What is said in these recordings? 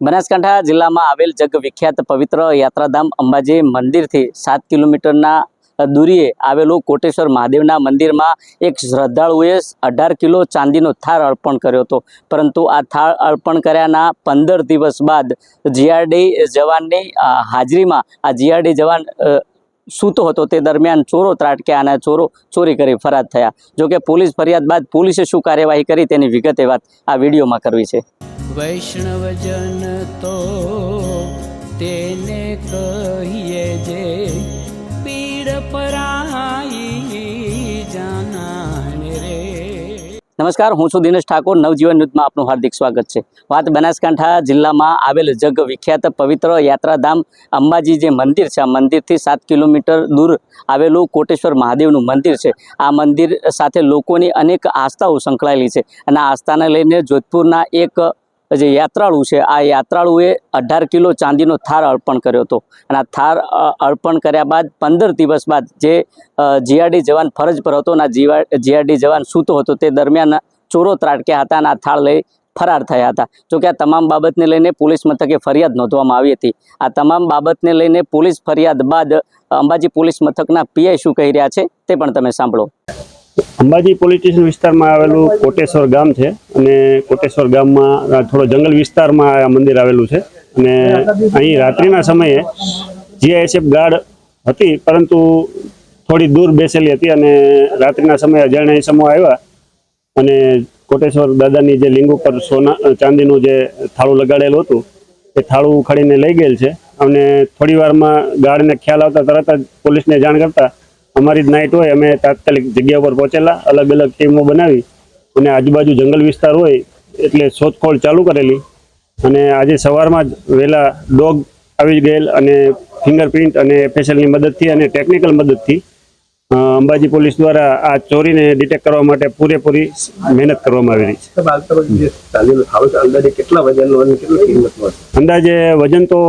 બનાસકાંઠા જિલ્લામાં આવેલ જગ વિખ્યાત પવિત્ર યાત્રાધામ અંબાજી મંદિરથી સાત કિલોમીટરના દૂરીએ આવેલું કોટેશ્વર મહાદેવના મંદિરમાં એક શ્રદ્ધાળુએ અઢાર કિલો ચાંદીનો થાળ અર્પણ કર્યો હતો. પરંતુ આ થાળ અર્પણ કર્યાના પંદર દિવસ બાદ જીઆરડી જવાનની હાજરીમાં આ જીઆરડી જવાન સૂતો હતો. તે દરમિયાન ચોરો ત્રાટક્યા અને ચોરો, ચોરી કરી ફરાર થયા. જોકે પોલીસ ફરિયાદ બાદ પોલીસે શું કાર્યવાહી કરી તેની વિગતે વાત આ વિડીયોમાં કરવી છે. વૈષ્ણવજન તો તેને કહીએ જે પીડ પરાઈ જાનાને રે. નમસ્કાર, હું છું દિનેશ ઠાકોર. નવજીવન ન્યૂઝમાં આપનું હાર્દિક સ્વાગત છે. વાત બનાસકાંઠા જિલ્લામાં આવેલ જગ વિખ્યાત પવિત્ર યાત્રાધામ અંબાજી જે મંદિર છે, આ મંદિરથી સાત કિલોમીટર દૂર આવેલું કોટેશ્વર મહાદેવનું મંદિર છે. આ મંદિર સાથે લોકોની અનેક આસ્થાઓ સંકળાયેલી છે અને આ આસ્થાને લઈને જોધપુરના એક જે યાત્રાળુ છે, આ યાત્રાળુએ અઢાર કિલો ચાંદીનો થાર અર્પણ કર્યો હતો. અને આ થાર અર્પણ કર્યા બાદ પંદર દિવસ બાદ જે જીઆરડી જવાન ફરજ પર હતો અને જીઆરડી જવાન સૂતો હતો, તે દરમિયાન ચોરો ત્રાટક્યા હતા અને આ થાળ લઈ ફરાર થયા હતા. જોકે આ તમામ બાબતને લઈને પોલીસ મથકે ફરિયાદ નોંધવામાં આવી હતી. આ તમામ બાબતને લઈને પોલીસ ફરિયાદ બાદ અંબાજી પોલીસ મથકના પીઆઈ શું કહી રહ્યા છે, તે પણ તમે સાંભળો. અંબાજી પોલીસ વિસ્તારમાં આવેલું કોટેશ્વર ગામ છે અને કોટેશ્વર ગામમાં થોડો જંગલ વિસ્તારમાં આ મંદિર આવેલું છે અને અહીં રાત્રિના સમયે જીઆઈએસએફ ગાર્ડ હતી, પરંતુ થોડી દૂર બેસેલી હતી અને રાત્રિના સમયે અજાણ્યા ઈસમો આવ્યા અને કોટેશ્વર દાદાની જે લિંગ ઉપર સોના, ચાંદીનું જે થાળું લગાડેલું હતું, એ થાળું ઉખાડીને લઈ ગયેલ છે. અને થોડી વારમાં ગાર્ડને ખ્યાલ આવતા તરત જ પોલીસને જાણ કરતા અમારી જ નાઇટ હોય અમે તાત્કાલિક જગ્યા ઉપર પહોંચેલા અલગ અલગ ટીમો બનાવી અને આજુબાજુ જંગલ વિસ્તાર હોય એટલે શોધખોળ ચાલુ કરેલી. અને આજે સવારમાં જ વહેલા ડોગ આવી ગયેલ અને ફિંગરપ્રિન્ટ અને એફએસએલની મદદથી અને ટેકનિકલ મદદથી અંબાજી પોલીસ દ્વારા આ ચોરીને ડિટેક્ટ કરવા માટે પૂરેપૂરી મહેનત કરવામાં આવી રહી છે અંદાજે વજન તો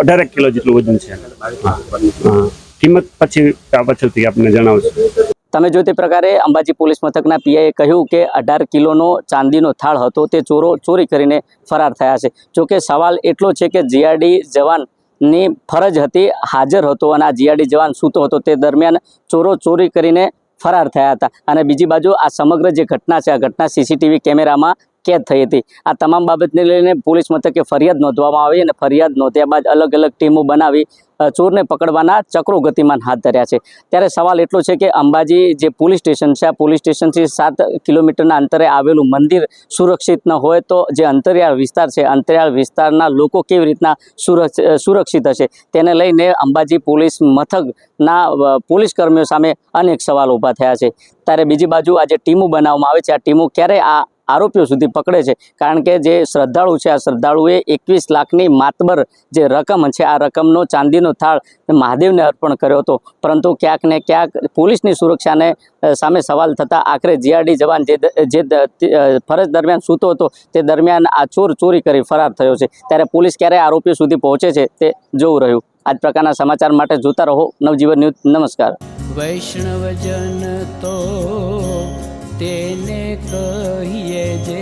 અઢારેક કિલો જેટલું વજન છે. હા. કિંમત પછી આ પાછળથી આપને જણાવશું. તમે જો તે પ્રકારે અંબાજી પોલીસ મથકના પીઆઈએ કહ્યું કે અઢાર કિલોનો ચાંદીનો થાળ હતો. તે ચોરો ચોરી કરીને ફરાર થયા છે. જોકે સવાલ એટલો છે કે જીઆરડી જવાનની ફરજ હતી, હાજર હતો અને આ જીઆરડી જવાન સૂતો હતો. તે દરમિયાન ચોરો ચોરી કરીને ફરાર થયા હતા. અને બીજી બાજુ આ સમગ્ર જે ઘટના છે, આ ઘટના સીસીટીવી કેમેરામાં કેદ થઈ હતી. આ તમામ બાબતને લઈને પોલીસ મથકે ફરિયાદ નોંધવામાં આવી અને ફરિયાદ નોંધ્યા બાદ અલગ અલગ ટીમો બનાવી ચોરને પકડવાના ચક્રો ગતિમાન હાથ ધર્યા છે. ત્યારે સવાલ એટલો છે કે અંબાજી જે પોલીસ સ્ટેશન છે, આ પોલીસ સ્ટેશનથી સાત કિલોમીટરના અંતરે આવેલું મંદિર સુરક્ષિત ન હોય તો જે અંતરિયાળ વિસ્તાર છે, અંતરિયાળ વિસ્તારના લોકો કેવી રીતના સુરક્ષ સુરક્ષિત હશે? તેને લઈને અંબાજી પોલીસ મથકના પોલીસ કર્મીઓ સામે અનેક સવાલ ઊભા થયા છે. ત્યારે બીજી બાજુ આ જે ટીમો બનાવવામાં આવે છે, આ ટીમો ક્યારે આ આરોપીઓ સુધી પકડે છે. કારણ કે જે શ્રદ્ધાળુ છે, આ શ્રદ્ધાળુએ એકવીસ લાખની માતબર જે રકમ છે, આ રકમનો ચાંદીનો થાળ મહાદેવને અર્પણ કર્યો હતો. પરંતુ ક્યાંક ને ક્યાંક પોલીસની સુરક્ષાને સામે સવાલ થતાં આખરે જીઆરડી જવાન જે જે ફરજ દરમિયાન સૂતો હતો, તે દરમિયાન આ ચોર ચોરી કરી ફરાર થયો છે. ત્યારે પોલીસ ક્યારે આરોપીઓ સુધી પહોંચે છે, તે જોવું રહ્યું. આ પ્રકારના સમાચાર માટે જોતા રહો. નવજીવન ન્યૂઝ, નમસ્કાર. વૈષ્ણવજન તો તેને કહીએ જે